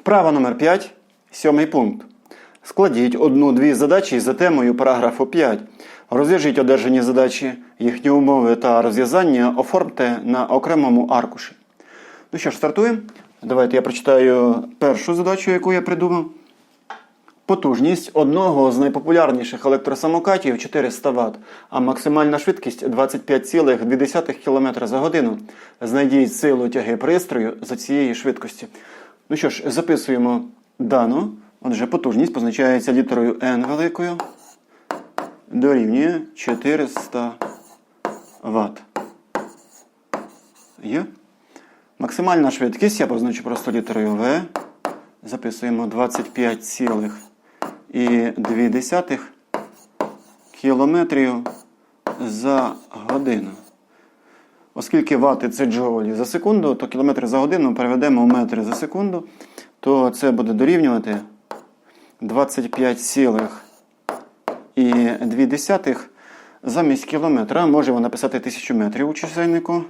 Вправа номер 5, сьомий пункт. Складіть одну-дві задачі за темою параграфу 5. Розв'яжіть одержані задачі, їхні умови та розв'язання оформте на окремому аркуші. Ну що ж, стартуємо. Давайте я прочитаю першу задачу, яку я придумав. Потужність одного з найпопулярніших електросамокатів 400 Вт, а максимальна швидкість 25,2 км за годину. Знайдіть силу тяги пристрою за цієї швидкості. Ну що ж, записуємо дану. Отже, потужність позначається літерою N великою. Дорівнює 400 Вт. Є? Максимальна швидкість я позначу просто літерою V. Записуємо 25,2 кілометрів за годину. Оскільки вати це джоулі за секунду, то кілометри за годину переведемо в метри за секунду, то це буде дорівнювати 25,2 замість кілометра. Можемо написати 1000 метрів у чисельнику.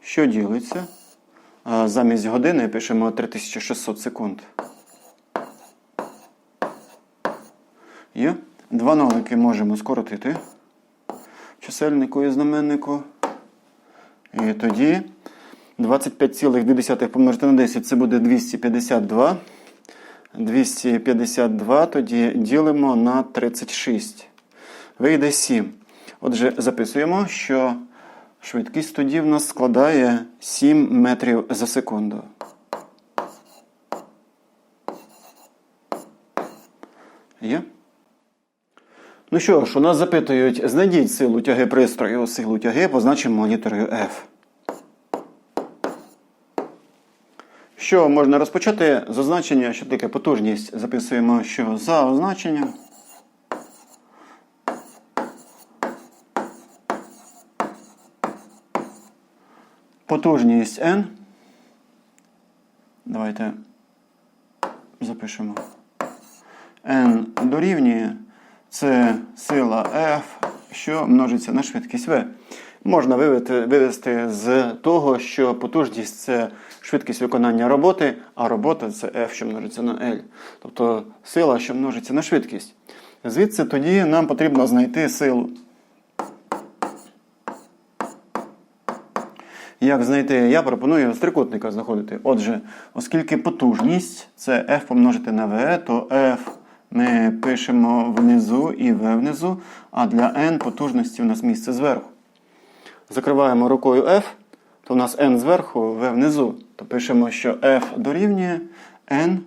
Що ділиться? Замість години пишемо 3600 секунд. Є? Два нолики можемо скоротити чисельнику і знаменнику. І тоді 25,2 помножити на 10 це буде 252. 252 тоді ділимо на 36. Вийде 7. Отже, записуємо, що швидкість тоді в нас складає 7 метрів за секунду. Є? Ну що ж, у нас запитують, знайдіть силу тяги пристрою. Силу тяги позначимо літерою F. Що можна розпочати з означення, що таке потужність? Записуємо, що за означенням. Потужність N. Давайте запишемо. N дорівнює. Це сила F, що множиться на швидкість V. Можна вивести, з того, що потужність це швидкість виконання роботи, а робота це F, що множиться на L. Тобто сила, що множиться на швидкість. Звідси тоді нам потрібно знайти силу. Як знайти? Я пропоную з трикутника знаходити. Отже, оскільки потужність це F помножити на V, то F ми пишемо внизу і внизу, а для N потужності у нас місце зверху. Закриваємо рукою F, то у нас N зверху, V внизу. То пишемо, що F дорівнює N,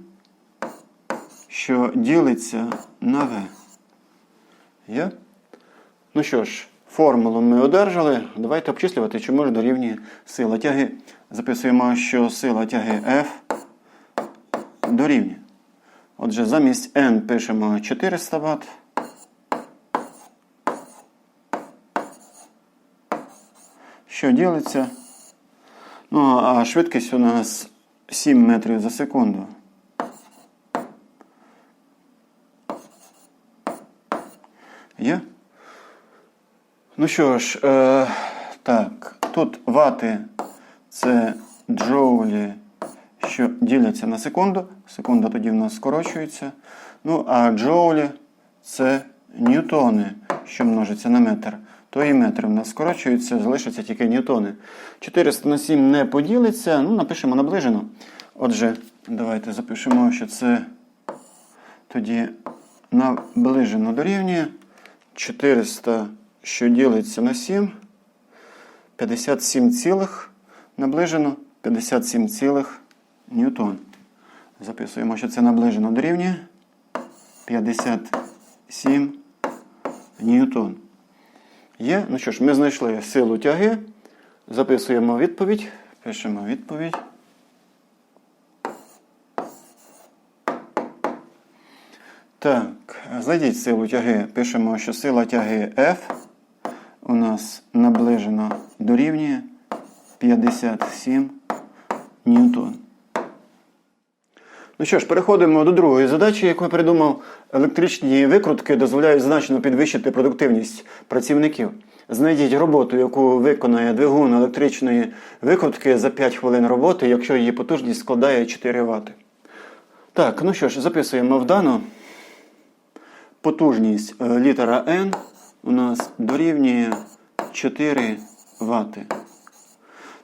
що ділиться на V. Є? Ну що ж, формулу ми одержали. Давайте обчислювати, чому ж дорівнює сила тяги. Записуємо, що сила тяги F дорівнює. Отже, замість N пишемо 400 Вт. Що ділиться? Ну, а швидкість у нас 7 метрів за секунду. Є? Ну що ж, е, так, тут вати це джоулі, що діляться на секунду. Секунда тоді в нас скорочується. Ну, а джоулі це ньютони, що множиться на метр. То і метри в нас скорочуються, залишаться тільки ньютони. 400 на 7 не поділиться, ну, напишемо наближено. Отже, давайте запишемо, що це тоді наближено дорівнює 400, що ділиться на 7. 57 цілих наближено 57 цілих ньютон. Записуємо, що це наближено дорівнює 57 ньютон. Є. Ну що ж, ми знайшли силу тяги. Записуємо відповідь. Пишемо відповідь. Так, знайдіть силу тяги. Пишемо, що сила тяги F у нас наближено дорівнює 57 ньютон. Ну що ж, переходимо до другої задачі, яку я придумав. Електричні викрутки дозволяють значно підвищити продуктивність працівників. Знайдіть роботу, яку виконає двигун електричної викрутки за 5 хвилин роботи, якщо її потужність складає 4 Вт. Так, ну що ж, записуємо вдано. Потужність е, літера N у нас дорівнює 4 Вт.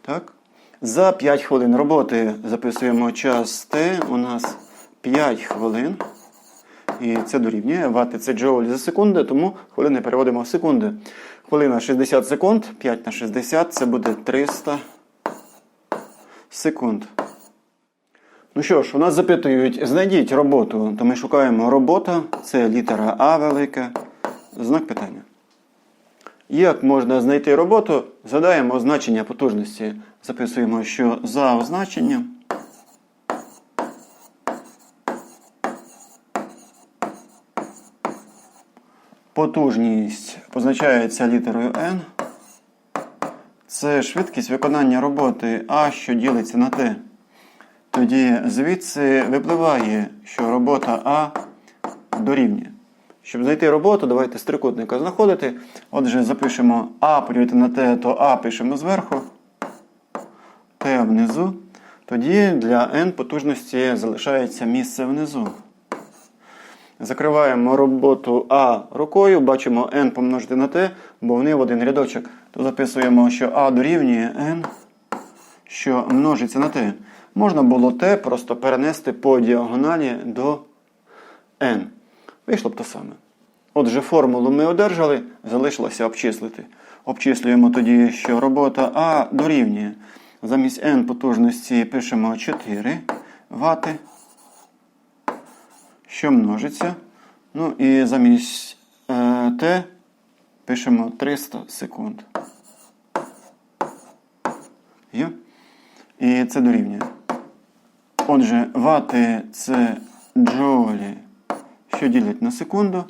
Так? За 5 хвилин роботи записуємо час Т. У нас 5 хвилин. І це дорівнює. Вати це джоулі за секунду, тому хвилини переводимо в секунди. Хвилина 60 секунд, 5 на 60 це буде 300 секунд. Ну що ж, у нас запитують, знайдіть роботу, то ми шукаємо робота, це літера А велика, знак питання. Як можна знайти роботу? Задаємо означення потужності. Записуємо, що за означенням потужність позначається літерою N. Це швидкість виконання роботи А, що ділиться на Т. Тоді звідси випливає, що робота А дорівнює. Щоб знайти роботу, давайте з трикутника знаходити. Отже, запишемо А поділити на Т, то А пишемо зверху, Внизу. Тоді для N потужності залишається місце внизу. Закриваємо роботу А рукою, бачимо n помножити на t, бо вони в один рядочок. То записуємо, що А дорівнює n, що множиться на t. Можна було t просто перенести по діагоналі до n. Вийшло б те саме. Отже, формулу ми одержали, залишилося обчислити. Обчислюємо тоді, що робота А дорівнює. Замість n потужності пишемо 4 вати що множиться. Ну і замість е, Т пишемо 300 секунд. І це дорівнює. Отже, вати це джоулі, що ділять на секунду.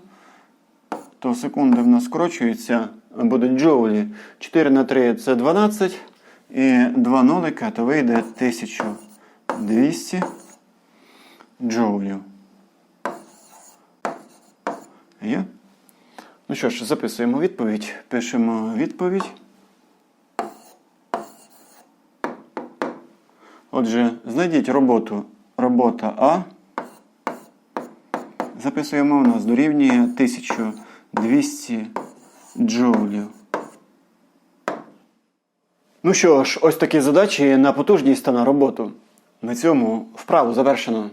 То секунди в нас скорочуються, будуть джоулі. 4 на 3 це 12. І 2 нолика, то вийде 1200 джоулів. Є? Ну що ж, записуємо відповідь. Пишемо відповідь. Отже, знайдіть роботу робота А. Записуємо у нас дорівнює 1200 джоулів. Ну що ж, ось такі задачі на потужність та на роботу. На цьому вправу завершено.